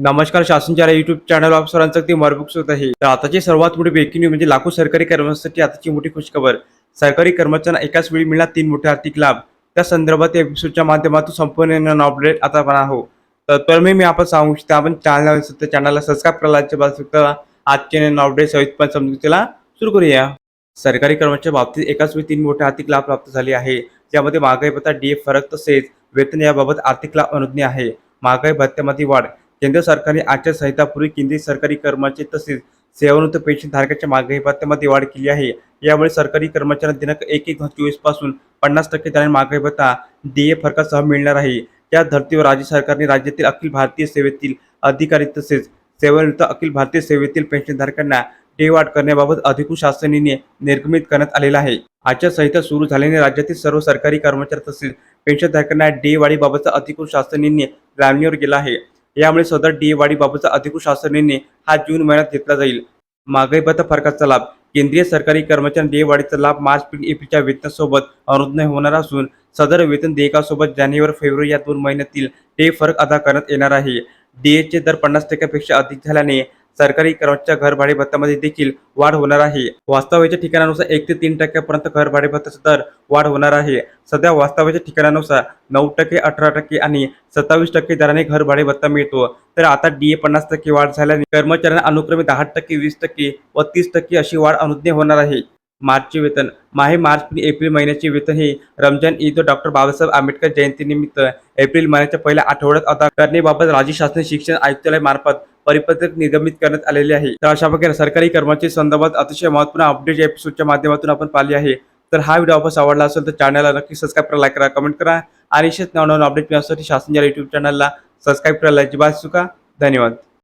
नमस्कार शासनच्या YouTube channel of सरांचं अगदी मरबुक सुद्धा आहे. तर आताची सर्वात मोठी ब्रेकिंग न्यूज म्हणजे लाखो सरकारी कर्मचाऱ्यांसाठी आताची मोठी खुशखबर. सरकारी कर्मचाऱ्यांना एकाच वेळी मिळणार तीन मोठे आर्थिक लाभ. त्या संदर्भात या एपिसोडच्या माध्यमातून संपूर्ण अपडेट आता पण आहो तर तर मी मी आपण सांगू इच्छितो आपण चॅनल चॅनलला सबस्क्राईब करायला आजचे अपडेट सहित पण समजून त्याला सुरू करूया. सरकारी कर्मचाऱ्या बाबतीत एकाच वेळी तीन मोठे आर्थिक लाभ प्राप्त झाले आहे. त्यामध्ये महागाई भत्ता डी फरक तसेच वेतन याबाबत आर्थिक लाभ अनुज्ञ आहे. महागाई भत्त्यामध्ये वाढ केंद्र सरकारने आचारसंहितापूर्वी केंद्रीय सरकारी कर्मचारी तसेच सेवानिवृत्त पेन्शन धारकाच्या मागणी भत्त्यामध्ये वाढ केली आहे. यामुळे सरकारी कर्मचाऱ्यांना दिनांक एक एक चोवीसपासून पन्नास टक्के दराने मागणी भत्ता ए फरकासह मिळणार आहे. या धर्तीवर राज्य सरकारने राज्यातील अखिल भारतीय सेवेतील अधिकारी तसेच सेवानिवृत्त अखिल भारतीय सेवेतील पेन्शनधारकांना डे वाढ करण्याबाबत अधिकृत शासनाने निर्गमित करण्यात आलेला आहे. आचारसंहिता सुरू झाल्याने राज्यातील सर्व सरकारी कर्मचारी तसेच पेन्शनधारकांना डे वाढीबाबतचा अधिकृत शासनाने लांबणीवर गेला आहे. यामुळे सदर डीए वाढीबाबतचा अधिकृत निर्णय हा जून महिन्यात घेतला जाईल. महागाई भत्ता फरकाचा लाभ. केंद्रीय सरकारी कर्मचारी डीए लाभ मार्च एप्रिलच्या वेतनासोबत अनुज्ञ होणार असून सदर वेतन देयकासोबत जानेवारी फेब्रुवारी या दोन महिन्यातील डे फरक अदा करण्यात येणार आहे. डीएचे दर पन्नास टक्क्यापेक्षा अधिक झाल्याने सरकारी कर्मचाऱ्या घर भाडे भत्त्यामध्ये देखील वाढ होणार आहे. वास्तव्याच्या ठिकाणानुसार एक ते तीन टक्क्यापर्यंत घर भाडे भत्त्याचा दर वाढ होणार आहे. सध्या वास्तव्याच्या ठिकाणानुसार नऊ टक्के अठरा टक्के आणि सत्तावीस टक्के दराने घर भाडे भत्ता मिळतो. तर आता डीए पन्नास टक्के वाढ झाल्याने कर्मचाऱ्यांना अनुक्रमे दहा टक्के वीस टक्के व तीस टक्के अशी वाढ अनुज्ञ होणार आहे. मार्चचे वेतन. माहे मार्च आणि एप्रिल महिन्याचे वेतन हे रमजान ईद व डॉक्टर बाबासाहेब आंबेडकर जयंतीनिमित्त एप्रिल महिन्याच्या पहिल्या आठवड्यात अदा करण्याबाबत राज्य शासन शिक्षण आयुक्तालय मार्फत परिपत्रक निर्गमित करण्यात आलेले आहे. तर अशा प्रकारे सरकारी कर्मचारी संदर्भात अतिशय महत्त्वपूर्ण अपडेट एपिसोडच्या माध्यमातून आपण पाहिले आहे. तर हा व्हिडिओ आपण आवडला असेल तर चॅनलला नक्की सबस्क्राईब करा लाईक करा कमेंट करा आणि शेत नवनवीन अपडेट मिळण्यासाठी शासनच्या युट्यूब चॅनलला सबस्क्राईब करायला अजिबात चुका धन्यवाद.